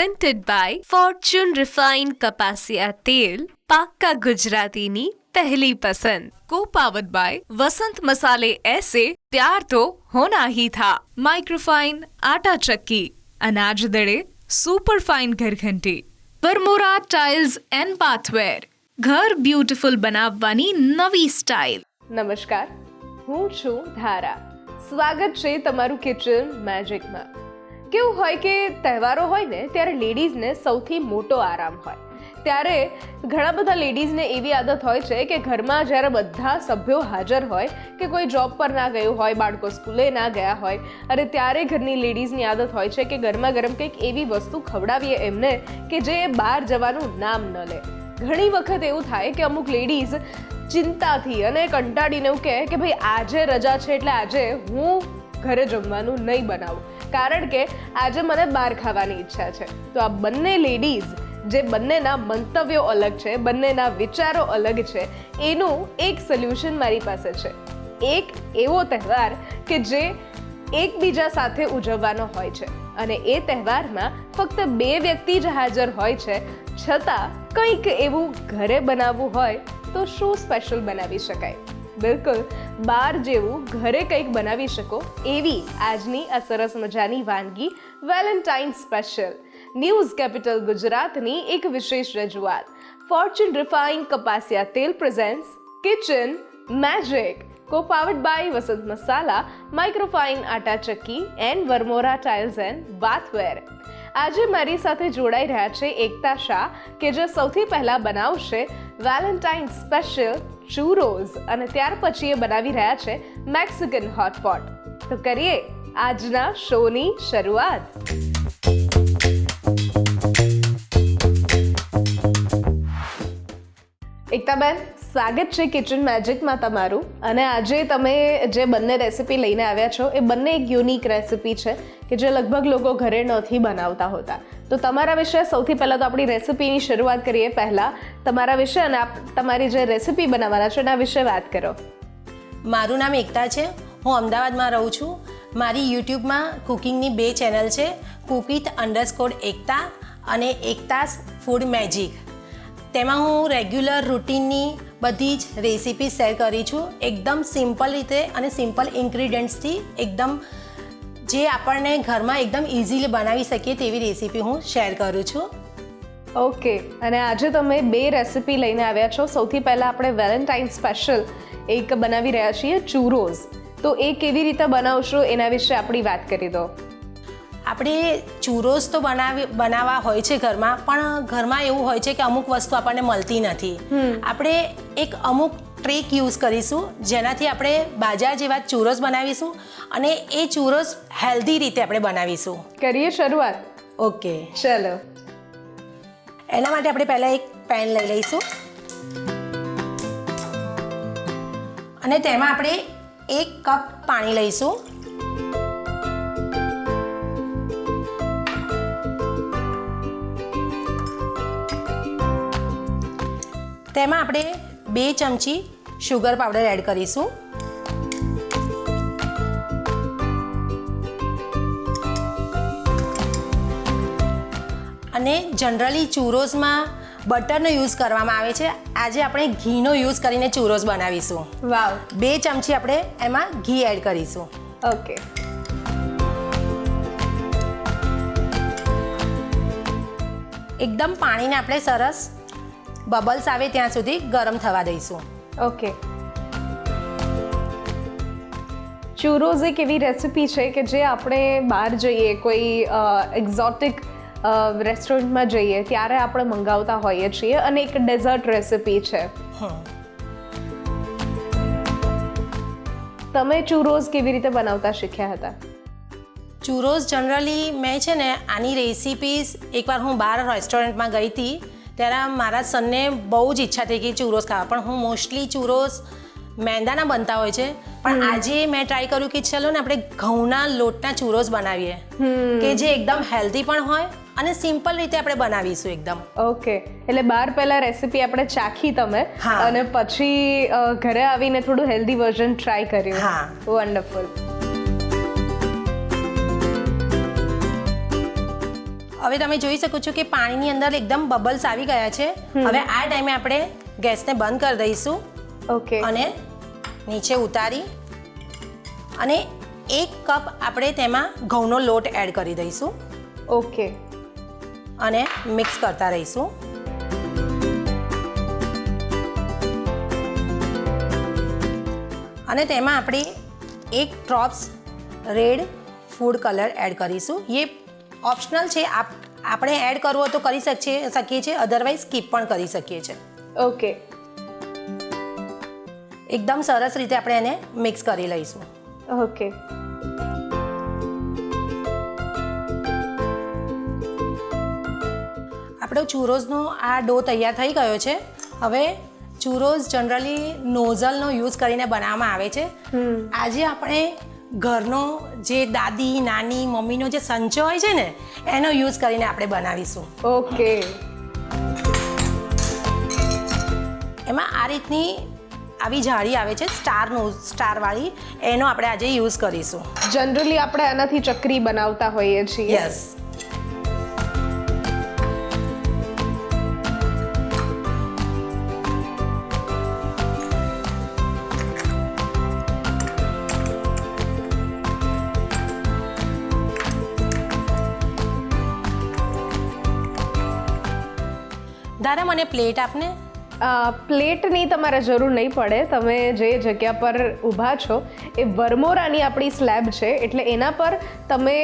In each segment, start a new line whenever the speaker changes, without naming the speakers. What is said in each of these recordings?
presented by Fortune refined કપાસિયા તેલ પાક્કા ગુજરાતીની પહેલી પસંદ કો પાવર્ડ બાય વસંત મસાલે એસે પ્યાર તો હોના હી થા માઇક્રોફાઇન આટા ચક્કી અનાજ દળે સુપર ફાઇન ઘરઘંટી વરમોરા ટાઇલ્સ એન્ડ બાથવેર ઘર બ્યુટીફુલ બનાવવાની નવી સ્ટાઇલ
નમસ્કાર હું છું ધારા સ્વાગત છે તમારું કિચન મેજિકમાં કેવું હોય કે તહેવારો હોય ને, ત્યારે લેડીઝને સૌથી મોટો આરામ હોય. ત્યારે ઘણા બધા લેડીઝને એવી આદત હોય છે કે ઘરમાં જ્યારે બધા સભ્યો હાજર હોય, કે કોઈ જોબ પર ના ગયું હોય, બાળકો સ્કૂલે ના ગયા હોય અને ત્યારે ઘરની લેડીઝની આદત હોય છે કે ગરમા ગરમ કંઈક એવી વસ્તુ ખવડાવીએ એમને કે જે બહાર જવાનું નામ ન લે. ઘણી વખત એવું થાય કે અમુક લેડીઝ ચિંતાથી અને કંટાળીને એવું કહે કે ભાઈ આજે રજા છે એટલે આજે હું ઘરે જમવાનું નહીં બનાવું. કારણ કે આજે મને બહાર ખાવાની ઈચ્છા છે. તો આ બંને લેડીઝ જે બંનેના મંતવ્યો અલગ છે, બંનેના વિચારો અલગ છે, એનું એક સોલ્યુશન મારી પાસે છે. એક એવો તહેવાર કે જે એકબીજા સાથે ઉજવવાનો હોય છે અને એ તહેવારમાં ફક્ત બે વ્યક્તિ જ હાજર હોય છે. છતાં કંઈક એવું ઘરે બનાવવું હોય તો શું સ્પેશિયલ બનાવી શકાય? બિલકુલ. બાર જેવું ઘરે કંઈક બનાવી શકો એવી આજની આ સરસ મજાની વાનગી વેલેન્ટાઇન સ્પેશિયલ. ન્યૂઝ કેપિટલ ગુજરાતની એક વિશેષ રજૂઆત. ફોર્ચ્યુન રિફાઇન કપાસિયા તેલ presents, kitchen, magic co powered by Vasant masala microfine atta chakki and Varmora tiles and bathware આજે મારી સાથે જોડાઈ રહ્યા છે એકતા શાહ, કે જે સૌથી પહેલા બનાવશે વેલેન્ટાઇન સ્પેશિયલ ચૂરોઝ અને ત્યાર પછી એ બનાવી રહ્યા છે મેક્સિકન હોટપોટ તો કરીએ આજના શોની શરૂઆત. એકતાબેન સ્વાગત છે કિચન મેજિકમાં તમારું. અને આજે તમે જે બંને રેસિપી લઈને આવ્યા છો, એ બંને એક યુનિક રેસિપી છે કે જે લગભગ લોકો ઘરે નથી બનાવતા હોતા. તો તમારા વિશે સૌથી પહેલાં તો આપણી રેસિપીની શરૂઆત કરીએ પહેલાં. તમારા વિશે અને આપ, તમારી જે રેસિપી બનાવવાના છો એના વિશે વાત કરો.
મારું નામ એકતા છે. હું અમદાવાદમાં રહું છું. મારી યુટ્યુબમાં કુકિંગની બે ચેનલ છે. કુક વિથ અંડરસ્કોર એકતા અને એકતાસ ફૂડ મેજિક તેમાં હું રેગ્યુલર રૂટીનની બધી જ રેસીપી શેર કરી છું. એકદમ સિમ્પલ રીતે અને સિમ્પલ ઇન્ગ્રીડિયન્ટ્સથી એકદમ જે આપણને ઘરમાં એકદમ ઇઝીલી બનાવી શકીએ તેવી રેસીપી હું શેર કરું છું.
ઓકે અને આજે તમે બે રેસિપી લઈને આવ્યા છો. સૌથી પહેલાં આપણે વેલેન્ટાઇન સ્પેશિયલ એક બનાવી રહ્યા છીએ ચૂરોઝ તો એ કેવી રીતે બનાવશો એના વિશે આપણી વાત કરી દો.
આપણે ચૂરોસ તો બનાવી બનાવવા હોય છે ઘરમાં પણ ઘરમાં એવું હોય છે કે અમુક વસ્તુ આપણને મળતી નથી. આપણે એક અમુક ટ્રીક યુઝ કરીશું જેનાથી આપણે બાજાર જેવા ચૂરોસ બનાવીશું અને એ ચૂરોસ હેલ્ધી રીતે આપણે બનાવીશું.
કરીએ શરૂઆત?
ઓકે.
ચલો.
એના માટે આપણે પહેલાં એક પેન લઈ લઈશું. અને તેમાં આપણે એક કપ પાણી લઈશું. તેમાં આપણે બે ચમચી શુગર પાવડર એડ કરીશું. અને જનરલી ચુરોઝમાં બટરનો યુઝ કરવામાં આવે છે. આજે આપણે ઘીનો યુઝ કરીને ચૂરોસ બનાવીશું.
વાવ.
બે ચમચી આપણે એમાં ઘી એડ કરીશું.
ઓકે.
એકદમ પાણીને આપણે સરસ બબલ્સ આવે ત્યાં સુધી ગરમ થવા દઈશું.
ઓકે. ચુરોઝ એક એવી રેસિપી છે કે જે આપણે બહાર જઈએ કોઈ એક્ઝોટિક રેસ્ટોરન્ટમાં જઈએ ત્યારે આપણે મંગાવતા હોઈએ છીએ અને એક ડેઝર્ટ રેસિપી છે. તમે ચુરોઝ કેવી રીતે બનાવતા શીખ્યા હતા?
ચુરોઝ જનરલી મેં છે ને આની રેસિપીઝ એકવાર હું બહાર રેસ્ટોરન્ટમાં ગઈ હતી ત્યારે મારા સનને બહુ જ ઈચ્છા થઈ ગઈ ચૂરોસ ખાવા. પણ હું મોસ્ટલી ચૂરોસ મેંદાના બનતા હોય છે. પણ આજે મેં ટ્રાય કર્યું કે ચલો ને આપણે ઘઉંના લોટના ચૂરોસ બનાવીએ. કે જે એકદમ હેલ્ધી પણ હોય અને સિમ્પલ રીતે આપણે બનાવીશું એકદમ.
ઓકે એટલે બાર પહેલા રેસિપી આપણે ચાખી તમે અને પછી ઘરે આવીને થોડું હેલ્ધી વર્ઝન ટ્રાય કર્યું.
હા.
વન્ડરફુલ
હવે તમે જોઈ શકો છો કે પાણીની અંદર એકદમ બબલ્સ આવી ગયા છે. હવે આ ટાઈમે આપણે ગેસને બંધ કરી દઈશું.
ઓકે.
અને નીચે ઉતારી અને એક કપ આપણે તેમાં ઘઉંનો લોટ એડ કરી દઈશું.
ઓકે.
અને મિક્સ કરતા રહીશું. અને તેમાં આપણે એક drops red food colour add કરીશું. એ ઓપ્શનલ છે. આપ આપણે એડ કરવો હોય તો કરી શકીએ શકીએ છીએ. અધરવાઇઝ સ્કીપ પણ કરી શકીએ છીએ.
ઓકે
એકદમ સરસ રીતે આપણે એને મિક્સ કરી લઈશું.
ઓકે
આપણો ચૂરોઝનો આ ડો તૈયાર થઈ ગયો છે. હવે ચૂરોઝ જનરલી નોઝલનો યુઝ કરીને બનાવવામાં આવે છે. આજે આપણે ઘરનો જે દાદી નાની મમ્મીનો જે સંચો હોય છે ને એનો યુઝ કરીને આપણે બનાવીશું.
ઓકે.
એમાં આ રીતની આવી જાળી આવે છે સ્ટારનું સ્ટારવાળી એનો આપણે આજે યુઝ કરીશું.
જનરલી આપણે આનાથી ચકરી બનાવતા હોઈએ છીએ.
યસ દાદા મને પ્લેટ આપને?
પ્લેટની તમારે જરૂર નહીં પડે. તમે જે જગ્યા પર ઊભા છો એ વરમોરાની આપણી સ્લેબ છે. એટલે એના પર તમે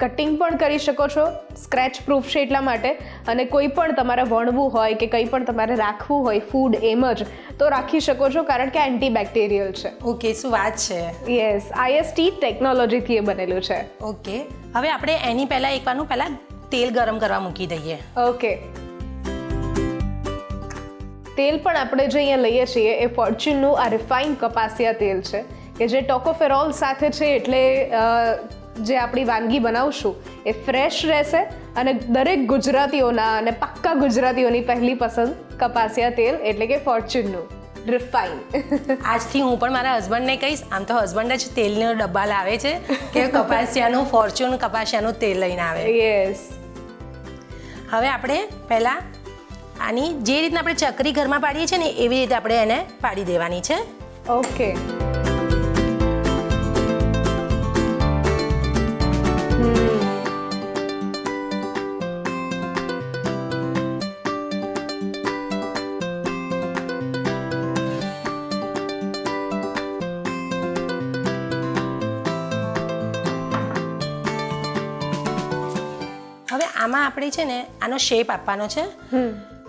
કટિંગ પણ કરી શકો છો સ્ક્રેચ પ્રૂફ છે એટલા માટે. અને કોઈ પણ તમારે વણવું હોય કે કંઈ પણ તમારે રાખવું હોય ફૂડ એમ જ તો રાખી શકો છો કારણ કે એન્ટીબેક્ટેરિયલ છે.
ઓકે શું વાત છે?
યસ આઈએસટી ટેકનોલોજીથી એ બનેલું છે.
ઓકે હવે આપણે એની પહેલાં એકવારનું પહેલાં તેલ ગરમ કરવા મૂકી દઈએ.
ઓકે તેલ પણ આપણે જે અહીંયા લઈએ છીએ એ ફોર્ચ્યુનનું આ રિફાઇન કપાસિયા તેલ છે કે જે ટોકોફેરોલ સાથે છે એટલે જે આપણી વાનગી બનાવશું એ ફ્રેશ રહેશે અને દરેક ગુજરાતીઓના અને પાક્કા ગુજરાતીઓની પહેલી પસંદ કપાસિયા તેલ એટલે કે ફોર્ચ્યુનનું રિફાઇન
આજથી હું પણ મારા હસબન્ડને કહીશ આમ તો હસબન્ડ જ તેલનો ડબ્બા લાવે છે કે કપાસિયાનું ફોર્ચ્યુન કપાસિયાનું તેલ લઈને આવે.
યસ
હવે આપણે પહેલાં આની જે રીતના આપણે ચકરી ઘરમાં પાડીએ છીએ ને એવી રીતે આપણે એને પાડી દેવાની છે.
ઓકે.
હવે આમાં આપણે છે ને આનો શેપ આપવાનો છે.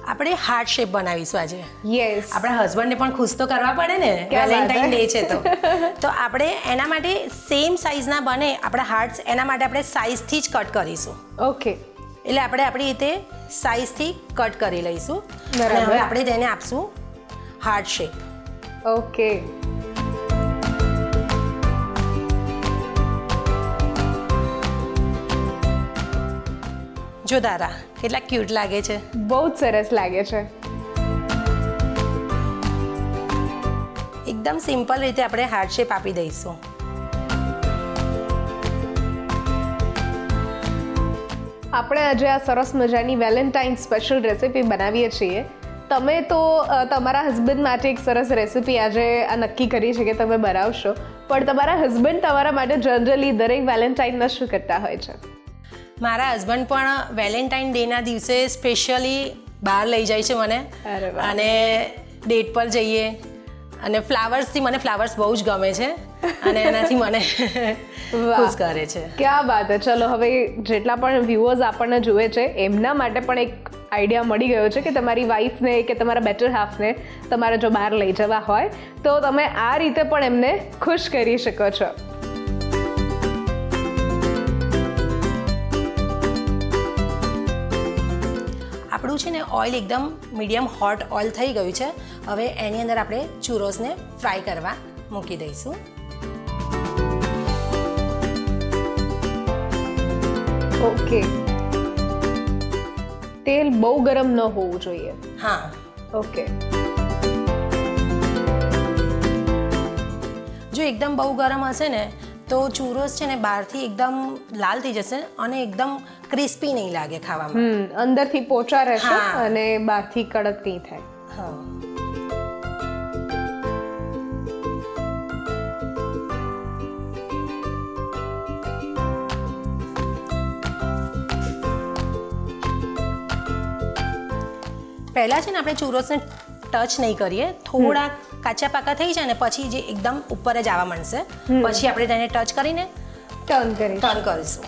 આપણે હાર્ટ શેપ બનાવીશું આજે.
યસ
આપણા હસબન્ડને પણ ખુશ તો કરવા પડે ને. વેલેન્ટાઇન ડે છે તો. તો આપણે એના માટે સેમ સાઇઝના બને આપણા હાર્ટ્સ એના માટે આપણે સાઇઝથી જ કટ કરીશું.
ઓકે
એટલે આપણે આપણી રીતે સાઇઝથી કટ કરી લઈશું.
બરાબર.
હવે આપણે તેને આપશું હાર્ટ શેપ
ઓકે
જો દારા કેટલા ક્યુટ લાગે છે?
બહુ જ સરસ લાગે છે.
એકદમ સિમ્પલ રીતે આપણે હાર્ટ શેપ આપી દઈશું.
આપણે આજે આ સરસ મજાની વેલેન્ટાઇન સ્પેશિયલ રેસિપી બનાવીએ છીએ. તમે તો તમારા હસબન્ડ માટે એક સરસ રેસિપી આજે આ નક્કી કરી છે કે તમે બનાવશો. પણ તમારા હસબન્ડ તમારા માટે જનરલી દરેક વેલેન્ટાઇનના શું કરતા હોય છે?
મારા હસબન્ડ પણ વેલેન્ટાઇન ડેના દિવસે સ્પેશિયલી બહાર લઈ જાય છે મને. અને ડેટ પર જઈએ. અને ફ્લાવર્સથી મને ફ્લાવર્સ બહુ જ ગમે છે. અને એનાથી મને. ખુશ કરે છે.
ક્યાં વાત હે. ચલો હવે જેટલા પણ વ્યુઅર્સ આપણને જુએ છે એમના માટે પણ એક આઈડિયા મળી ગયો છે કે તમારી વાઈફને કે તમારા બેટર હાફને તમારે જો બહાર લઈ જવા હોય તો તમે આ રીતે પણ એમને ખુશ કરી શકો છો.
આપણું છે ને ઓઇલ એકદમ મીડિયમ હોટ ઓઇલ થઈ ગયું છે. હવે એની અંદર આપણે ચૂરોસને ફ્રાય કરવા મૂકી દઈશું.
ઓકે તેલ બહુ ગરમ ન હોવું જોઈએ.
હા.
ઓકે
જો એકદમ બહુ ગરમ હશે ને તો ચૂરોસ છે ને બહારથી એકદમ લાલ થઈ જશે અને એકદમ ક્રિસ્પી નહીં લાગે ખાવામાં.
અંદરથી પોચા રહેશે. અને બહારથી કડક નહીં થાય.
હા. પહેલાં છે ને આપણે ચૂરોસને ટચ નહીં કરીએ. થોડા કાચા પાકા થઈ જાય ને પછી જે એકદમ ઉપર જ આવવા માંડશે પછી આપણે તેને ટચ કરીને
ટર્ન કરી
ટર્ન કરીશું.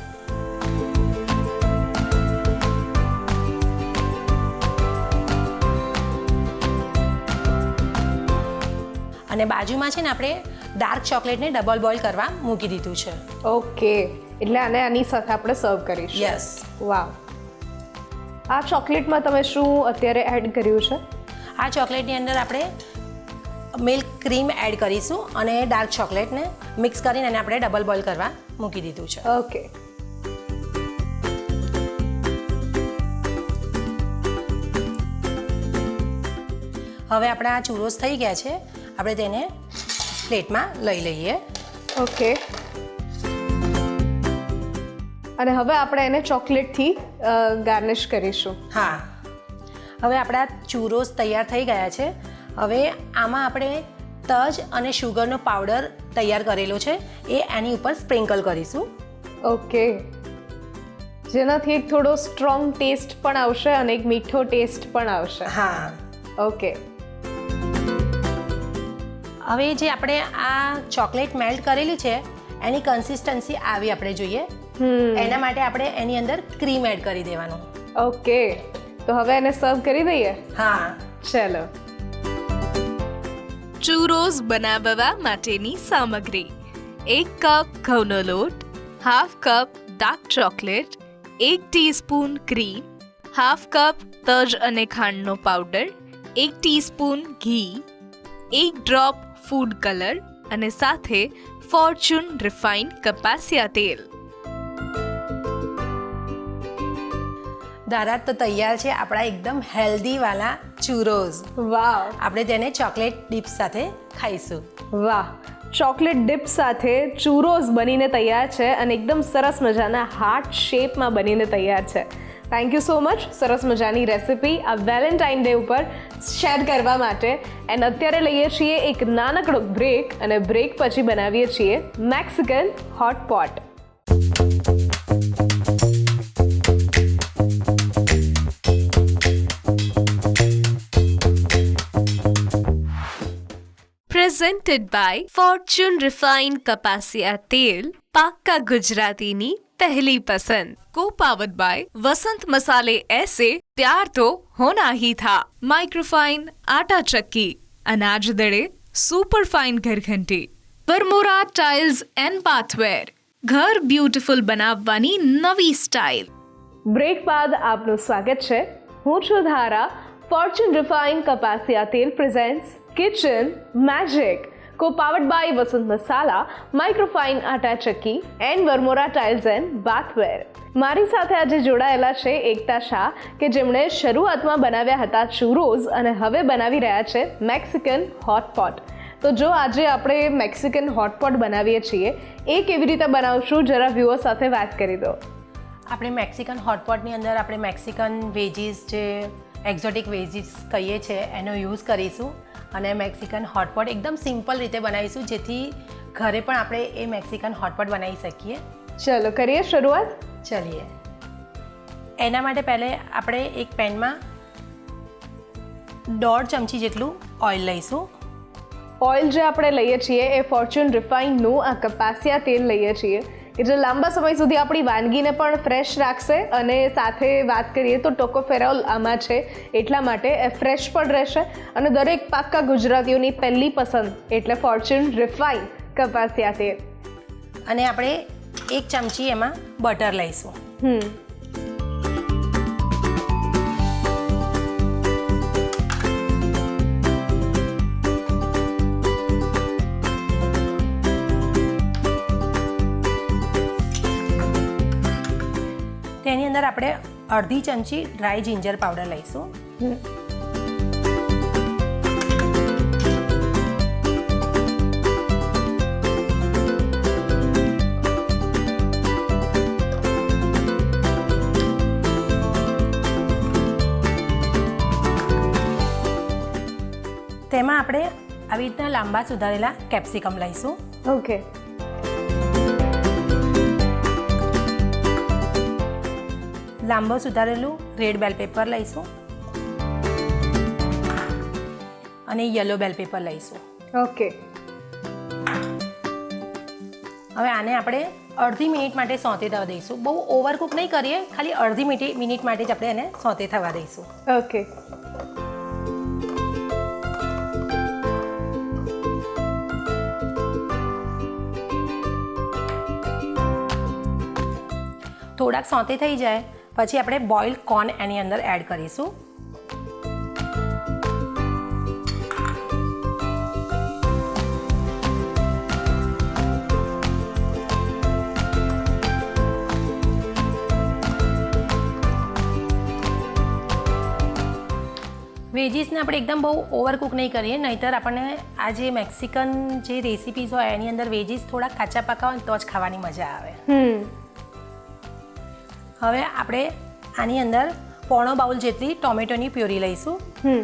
અને બાજુમાં છે ને આપણે ડાર્ક ચોકલેટને ડબલ બોઇલ કરવા મૂકી દીધું છે.
ઓકે. એટલે આને આની સાથે આપણે સર્વ કરીશું.
Yes
wow. આ ચોકલેટમાં તમે શું અત્યારે એડ કર્યું છે?
આ ચોકલેટની અંદર આપણે મિલ્ક ક્રીમ એડ કરીશું અને ડાર્ક ચોકલેટને મિક્સ કરીને એને આપણે ડબલ બોઇલ કરવા મૂકી દીધું છે.
ઓકે
હવે આપણા આ ચૂરોસ થઈ ગયા છે. આપણે તેને પ્લેટમાં લઈ લઈએ.
ઓકે અને હવે આપણે એને ચોકલેટથી ગાર્નિશ કરીશું.
હા. હવે આપણા ચૂરોસ તૈયાર થઈ ગયા છે. હવે આમાં આપણે તજ અને શુગરનો પાવડર તૈયાર કરેલો છે. એ એની ઉપર સ્પ્રિંકલ કરીશું.
ઓકે. જેનાથી એક થોડો સ્ટ્રોંગ ટેસ્ટ પણ આવશે અને એક મીઠો ટેસ્ટ પણ આવશે.
હા.
ઓકે.
હવે જે આપણે આ ચોકલેટ મેલ્ટ કરેલી છે એની કન્સિસ્ટન્સી આવી આપણે જોઈએ. એના માટે આપણે એની અંદર ક્રીમ એડ કરી દેવાનું.
ઓકે. તો હવે એને સર્વ કરી દઈએ?
હા.
ચલો.
ચૂરોઝ બનાવવા માટેની સામગ્રી એક કપ ઘઉંનો લોટ હાફ કપ ડાર્ક ચોકલેટ એક ટીસ્પૂન ક્રીમ હાફ કપ તજ અને ખાંડનો પાવડર એક ટીસ્પૂન ઘી એક ડ્રોપ ફૂડ કલર અને સાથે ફોર્ચ્યુન રિફાઇન્ડ કપાસિયા તેલ
દારા તો તૈયાર છે આપણા એકદમ હેલ્ધીવાલા ચુરોઝ
વાવ.
આપણે તેને ચોકલેટ ડીપ સાથે ખાઈશું.
વાહ. ચોકલેટ ડીપ સાથે ચૂરોઝ બનીને તૈયાર છે અને એકદમ સરસ મજાના હાર્ટ શેપમાં બનીને તૈયાર છે. થેન્ક યુ સો મચ સરસ મજાની રેસિપી આ વેલેન્ટાઇન ડે ઉપર શેર કરવા માટે. એન્ડ અત્યારે લઈએ છીએ એક નાનકડો બ્રેક અને બ્રેક પછી બનાવીએ છીએ Mexican hot pot
presented by Fortune refined કપાસિયા તેલ પાક્કા ગુજરાતીની પહેલી પસંદ કો બાય વસંત મસાલે એસે પ્યાર તો હોના હી થા માઇક્રોફાઇન આટા ચક્કી અનાજ દળે સુપરફાઇન ઘરઘંટી વરમોરા ટાઇલ્સ એન્ડ પાથવેર ઘર બ્યુટીફુલ બનાવવાની નવી સ્ટાઇલ
બ્રેક બાદ આપનું સ્વાગત છે હું છું ધારા ફોર્ચ્યુન રિફાઇન કપાસિયા તેલ presents kitchen magic Co-powered by Vasant masala microfine atta chakki and Varmora tiles and bathware મારી સાથે આજે જોડાયેલા છે એકતા શાહ, કે જેમણે શરૂઆતમાં બનાવ્યા હતા ચૂરોઝ અને હવે બનાવી રહ્યા છે મેક્સિકન હોટપોટ તો જો આજે આપણે મેક્સિકન હોટપોટ બનાવીએ છીએ, એ કેવી રીતે બનાવશું જરા વ્યૂઅર સાથે વાત કરી દો.
આપણે મેક્સિકન હોટપોટની અંદર આપણે મેક્સિકન વેજીસ જે એક્ઝોટિક વેજીસ કહીએ છીએ એનો યુઝ કરીશું અને મેક્સિકન હોટપોટ એકદમ સિમ્પલ રીતે બનાવીશું જેથી ઘરે પણ આપણે એ મેક્સિકન હોટપોટ બનાવી શકીએ.
ચલો કરીએ શરૂઆત?
ચલીએ. એના માટે પહેલે આપણે એક પેનમાં દોઢ ચમચી જેટલું ઓઇલ લઈશું.
ઓઇલ જે આપણે લઈએ છીએ એ ફોર્ચ્યુન રિફાઇનનું આ કપાસિયા તેલ લઈએ છીએ. એટલે લાંબા સમય સુધી આપણી વાનગીને પણ ફ્રેશ રાખશે અને સાથે વાત કરીએ તો ટોકોફેરોલ આમાં છે એટલા માટે એ ફ્રેશ પણ રહેશે અને દરેક પાક્કા ગુજરાતીઓની પહેલી પસંદ એટલે ફોર્ચ્યુન રિફાઇન કપાસિયા તેલ.
અને આપણે એક ચમચી એમાં બટર લઈશું.
હમ.
એની અંદર આપણે અડધી ચમચી ડ્રાય જિંજર પાવડર લઈશું. તેમાં આપણે આવી રીતના લાંબા સુધારેલા કેપ્સિકમ લઈશું.
ઓકે
લાંબો સુધારેલું રેડ બેલ પેપર લઈશું. અને યલો બેલ પેપર લઈશું.
ઓકે.
હવે આને આપણે અડધી મિનિટ માટે સોતે થવા દઈશું. બહુ ઓવરકુક નહીં કરીએ ખાલી અડધી મિનિટ મિનિટ માટે જ આપણે એને સોતે થવા દઈશું.
ઓકે.
થોડાક સોતે થઈ જાય. પછી આપણે બોઇલ કોર્ન એની અંદર એડ કરીશું. વેજીસને આપણે એકદમ બહુ ઓવરકુક નહીં કરીએ, નહીતર આપણને આ જે મેક્સિકન જે રેસિપીઝ હોય, એની અંદર વેજીસ થોડા કાચા પાકા હોય તો જ ખાવાની મજા આવે.
હમ.
હવે આપણે આની અંદર પોણો બાઉલ જેટલી ટોમેટોની પ્યોરી લઈશું.
હમ.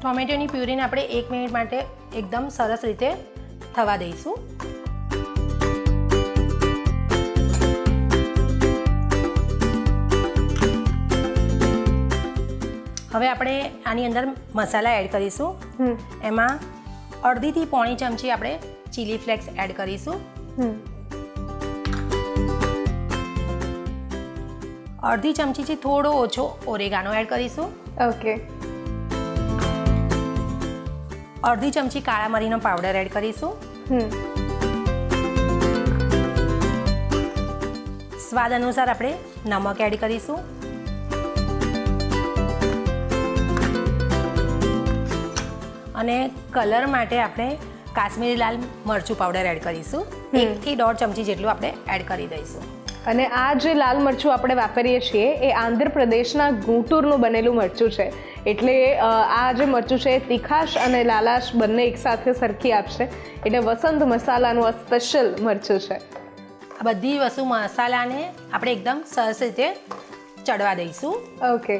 ટોમેટોની પ્યુરીને આપણે એક મિનિટ માટે એકદમ સરસ રીતે થવા દઈશું. હવે આપણે આની અંદર મસાલા એડ કરીશું. એમાં અડધીથી પોણી ચમચી આપણે ચીલી ફ્લેક્સ એડ કરીશું. અડધી ચમચીથી થોડો ઓછો ઓરેગાનો એડ કરીશું.
ઓકે.
અડધી ચમચી કાળા મરીનો પાવડર એડ કરીશું. સ્વાદ અનુસાર આપણે નમક એડ કરીશું. અને કલર માટે આપણે કાશ્મીરી લાલ મરચું પાવડર એડ કરીશું. એકથી દોઢ ચમચી જેટલું આપણે એડ કરી દઈશું.
અને આ જે લાલ મરચું આપણે વાપરીએ છીએ એ આંધ્રપ્રદેશના ગુંટૂરનું બનેલું મરચું છે. એટલે આ જે મરચું છે એ તીખાશ અને લાલાશ બંને એકસાથે સરખી આપશે. એટલે વસંત મસાલાનું આ સ્પેશિયલ મરચું છે.
આ બધી વસ્તુ મસાલાને આપણે એકદમ સરસ રીતે ચડવા દઈશું.
ઓકે.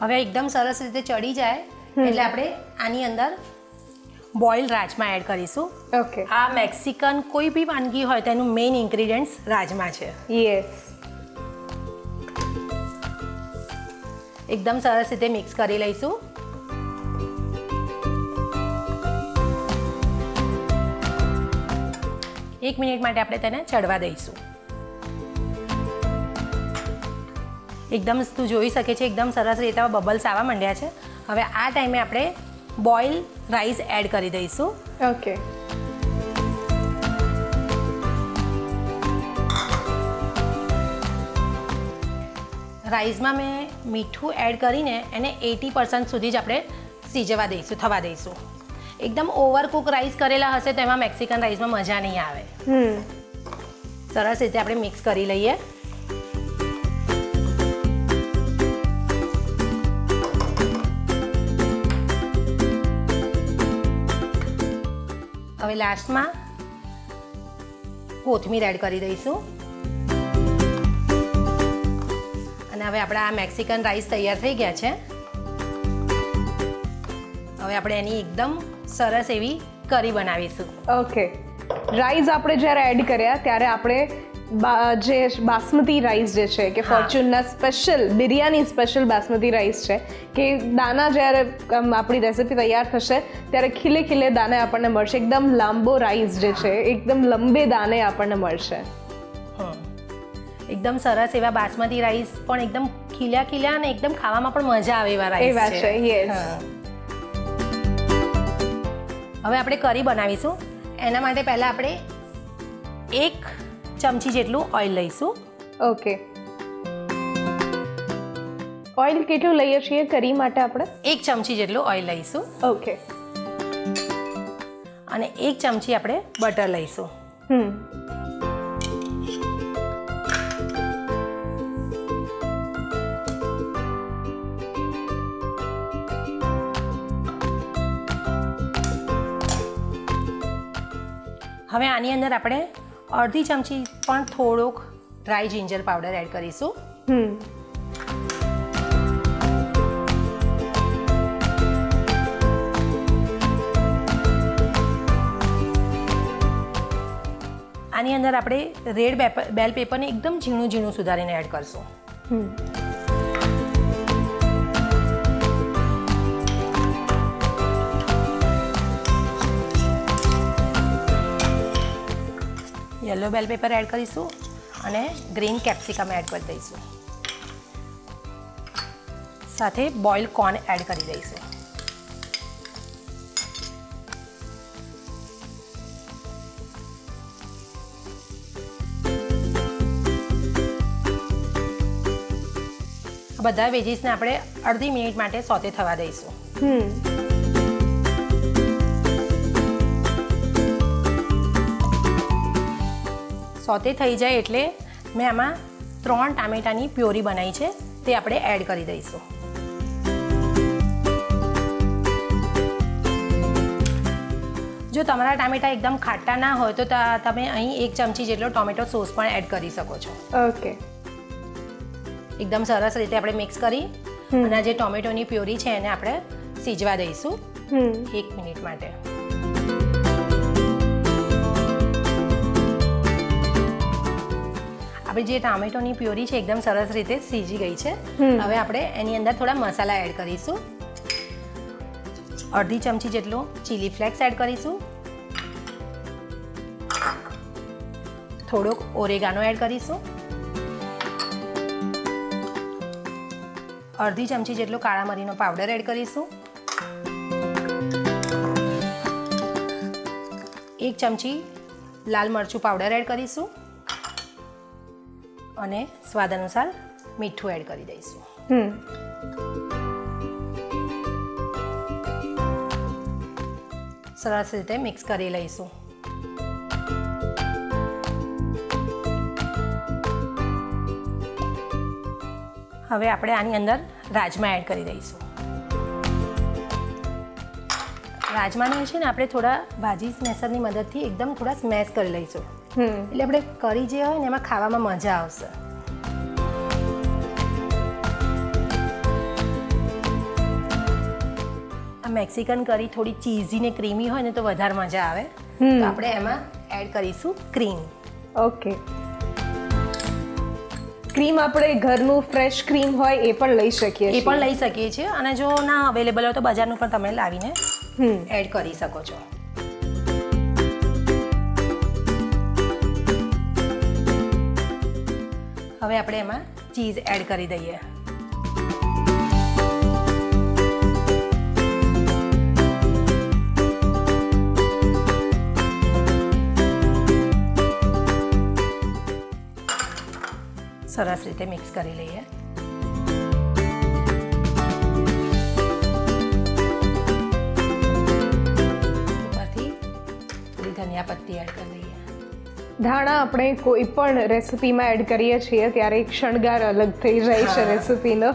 હવે એકદમ સરસ રીતે ચડી જાય એટલે આપણે આની અંદર બોઇલ રાજમા એડ કરીશું.
ઓકે.
આ મેક્સિકન કોઈ બી વાનગી હોય તેનું મેઇન ઇન્ગ્રીડિયન્ટ્સ રાજમા છે.
યસ.
એકદમ સરસ રીતે મિક્સ કરી લઈશું. એક મિનિટ માટે આપણે તેને ચડવા દઈશું. એકદમ તું જોઈ શકે છે એકદમ સરસ રીતે બબલ્સ આવવા માંડ્યા છે. હવે આ ટાઈમે આપણે બોઇલ રાઈસ એડ કરી દઈશું.
ઓકે.
રાઈસમાં મેં મીઠું એડ કરીને એને એટી પર્સન્ટ સુધી જ આપણે સીજવા દઈશું થવા દઈશું. એકદમ ઓવરકુક રાઈસ કરેલા હશે તો એમાં મેક્સિકન રાઈસમાં મજા નહીં આવે. સરસ રીતે આપણે મિક્સ કરી લઈએ. હવે લાસ્ટમાં કોથમીર એડ કરી દઈશું. અને હવે આપણા આ મેક્સિકન રાઈસ તૈયાર થઈ ગયા છે. હવે આપણે એની એકદમ સરસ એવી કરી બનાવીશું.
ઓકે રાઈસ આપણે જ્યારે એડ કર્યા, ત્યારે આપણે જે બાસમતી રાઈસ જે છે કે ફોર્ચ્યુનના special biryani special basmati rice છે કે દાના જ્યારે આમ આપણી રેસિપી તૈયાર થશે ત્યારે ખીલે ખીલે દાને આપણને મળશે. એકદમ લાંબો રાઈસ જે છે એકદમ લંબે દાને આપણને મળશે.
એકદમ સરસ એવા બાસમતી રાઈસ પણ એકદમ ખીલ્યા ખીલ્યા અને એકદમ ખાવામાં પણ મજા આવે એવા રાઈસ
એવા છે.
હવે આપણે કરી બનાવીશું. એના માટે પહેલાં આપણે એક ચમચી જેટલું ઓઇલ લઈશું
ઓકે ઓઇલ કેટલું લઈએ છીએ કરી માટે આપણે?
એક ચમચી જેટલું ઓઇલ લઈશું.
ઓકે
અને એક ચમચી આપણે બટર લઈશું.
હમ.
હવે આની અંદર આપણે અડધી ચમચી પણ થોડોક ડ્રાય જિંજર પાવડર એડ કરીશું.
હમ.
આની અંદર આપણે રેડ બેલ પેપરને એકદમ ઝીણું ઝીણું સુધારીને એડ કરશું. યલો બેલ પેપર એડ કરીશું અને ગ્રીન કેપ્સિકમ એડ કરી દઈશું. સાથે બોઇલ કોર્ન એડ કરી દઈશું. બધા વેજીસને આપણે અડધી મિનિટ માટે સોતે થવા દઈશું.
હમ.
સોતે થઈ જાય એટલે મેં આમાં ત્રણ ટામેટાની પ્યોરી બનાવી છે તે આપણે એડ કરી દઈશું. જો તમારા ટામેટા એકદમ ખાટા ના હોય તો તમે અહીં એક ચમચી જેટલો ટોમેટો સોસ પણ એડ કરી શકો છો.
ઓકે.
એકદમ સરસ રીતે આપણે મિક્સ કરી અને જે ટોમેટોની પ્યોરી છે એને આપણે સીજવા દઈશું. એક મિનિટ માટે. આપણી જે ટામેટોની પ્યોરી છે એકદમ સરસ રીતે સીજી ગઈ છે. હવે આપણે એની અંદર થોડા મસાલા એડ કરીશું. અડધી ચમચી જેટલો ચીલી ફ્લેક્સ એડ કરીશું. થોડોક ઓરેગાનો એડ કરીશું. અડધી ચમચી જેટલો કાળા મરીનો પાવડર એડ કરીશું. એક ચમચી લાલ મરચું પાવડર એડ કરીશું. અને સ્વાદ અનુસાર મીઠું એડ કરી દઈશું.
હમ.
સરસ રીતે મિક્સ કરી લઈશું. હવે આપણે આની અંદર રાજમા એડ કરી દઈશું. રાજમાને છે ને આપણે થોડા ભાજી સ્મેસરની મદદથી એકદમ થોડા સ્મેશ કરી લઈશું. એટલે આપણે કરી જે હોય ને એમાં ખાવામાં મજા આવશે. આ મેક્સિકન કરી થોડી ચીઝી ને ક્રીમી હોય ને તો વધારે મજા આવે. તો. આપણે એમાં એડ કરીશું ક્રીમ
ઓકે ક્રીમ આપણે ઘરનું ફ્રેશ ક્રીમ હોય એ પણ લઈ શકીએ
એ પણ લઈ શકીએ છીએ. અને જો ના અવેલેબલ હોય તો બજારનું પણ તમે લાવીને
હમ.
એડ કરી શકો છો. હવે આપણે એમાં ચીઝ એડ કરી દઈએ. સરસ રીતે મિક્સ કરી લઈએ. ઉપરથી થોડી ધનિયા પત્તી એડ કરી દઈએ
ધાણા આપણે કોઈ પણ રેસિપીમાં એડ કરીએ છીએ ત્યારે એક શણગાર અલગ થઈ જાય છે. રેસિપીનો.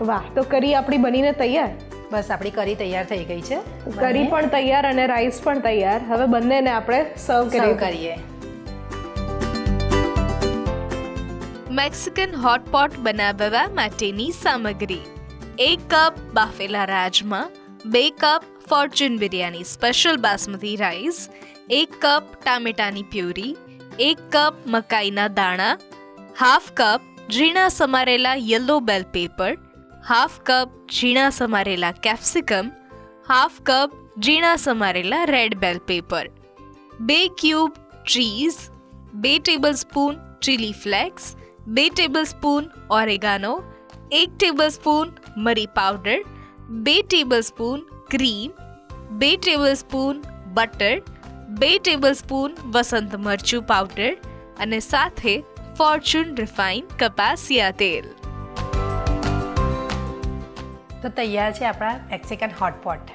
વાહ તો કરી આપણી બનીને તૈયાર?
બસ આપણી કરી તૈયાર થઈ ગઈ છે.
કરી પણ તૈયાર અને રાઈસ પણ તૈયાર. હવે બંનેને આપણે સર્વ કરીએ.
મેક્સિકન હોટપોટ બનાવવા માટેની સામગ્રી. એક કપ બાફેલા રાજમા બે cup Fortune biryani special basmati rice એક કપ ટામેટાની પ્યુરી, એક કપ મકાઈના દાણા, હાફ કપ ઝીણા સમારેલા yellow bell pepper, half cup ઝીણા સમારેલા કેપ્સિકમ, હાફ કપ ઝીણા સમારેલા રેડ બેલ પેપર, બે ક્યુબ ચીઝ, બે ટેબલસ્પૂન ચીલી ફ્લેક્સ, બે ટેબલસ્પૂન ઓરેગાનો, એક ટેબલસ્પૂન મરી પાવડર, બે ટેબલસ્પૂન ક્રીમ, બે ટેબલસ્પૂન બટર બે ટેબલસ્પૂન વસંત મરચું પાવડર અને સાથે ફોર્ચ્યુન રિફાઇન કપાસિયા તેલ.
તો તૈયાર છે આપણા મેક્સિકન હોટપોટ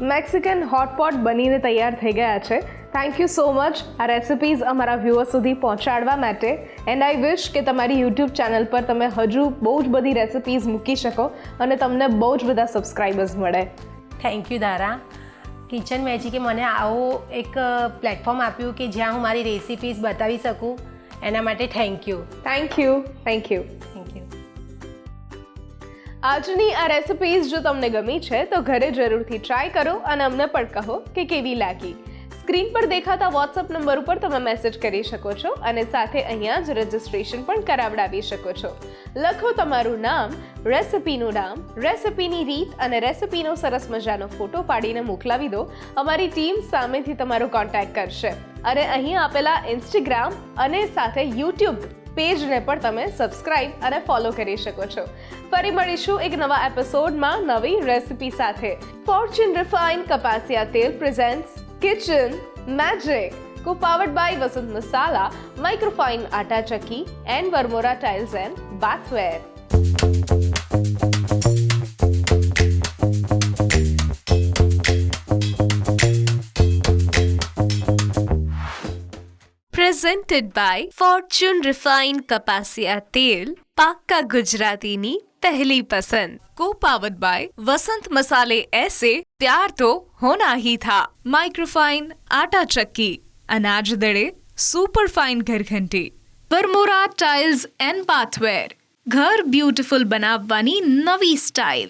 મેક્સિકન હોટપોટ બનીને તૈયાર થઈ ગયા છે. થેન્ક યુ સો મચ આ રેસિપીઝ અમારા વ્યૂઅર્સ સુધી પહોંચાડવા માટે. એન્ડ આઈ વિશ કે તમારી યુટ્યુબ ચેનલ પર તમે હજુ બહુ જ બધી રેસિપીઝ મૂકી શકો અને તમને બહુ જ બધા સબસ્ક્રાઈબર્સ મળે.
થેન્ક યુ દારા કિચન મેજિકે મને આવું એક પ્લેટફોર્મ આપ્યું કે જ્યાં હું મારી રેસિપીઝ બતાવી શકું. એના માટે thank you
thank you thank you
thank you
આજની આ રેસિપીઝ જો તમને ગમી છે તો ઘરે જરૂરથી ટ્રાય કરો અને અમને પણ કહો કે કેવી લાગી. સ્ક્રીન પર દેખાતા વોટ્સઅપ નંબર ઉપર તમે મેસેજ કરી શકો છો અને સાથે અહીંયા જ રજિસ્ટ્રેશન પણ કરાવડાવી શકો છો. લખો તમારું નામ રેસિપીનું નામ રેસિપીની રીત અને રેસિપીનો સરસ મજાનો ફોટો પાડીને મોકલાવી દો. અમારી ટીમ સામેથી તમારો કોન્ટેક્ટ કરશે. અને અહીં આપેલા ઇન્સ્ટાગ્રામ અને સાથે યુટ્યુબ પેજને પણ તમે સબસ્ક્રાઇબ અને ફોલો કરી શકો છો. ફરી મળીશું એક નવા એપિસોડમાં નવી રેસિપી સાથે. ફોર્ચ્યુન રિફાઇન કપાસિયા તેલ presents magic co powered by Vasant masala microfine atta chakki and Varmora tiles and bathware
presented by Fortune refine કપાસિયા તેલ પાક્કા ગુજરાતીની પહેલી પસંદ. કો બાય વસંત મસાલે એસે પ્યાર તો હોના હી થા. માઇક્રોફાઇન, આટા ચક્કી, અનાજ દળે super superfine ઘરઘંટી. Varmora, tiles and bathware. ઘર બ્યુટીફુલ બનાવવાની નવી સ્ટાઇલ.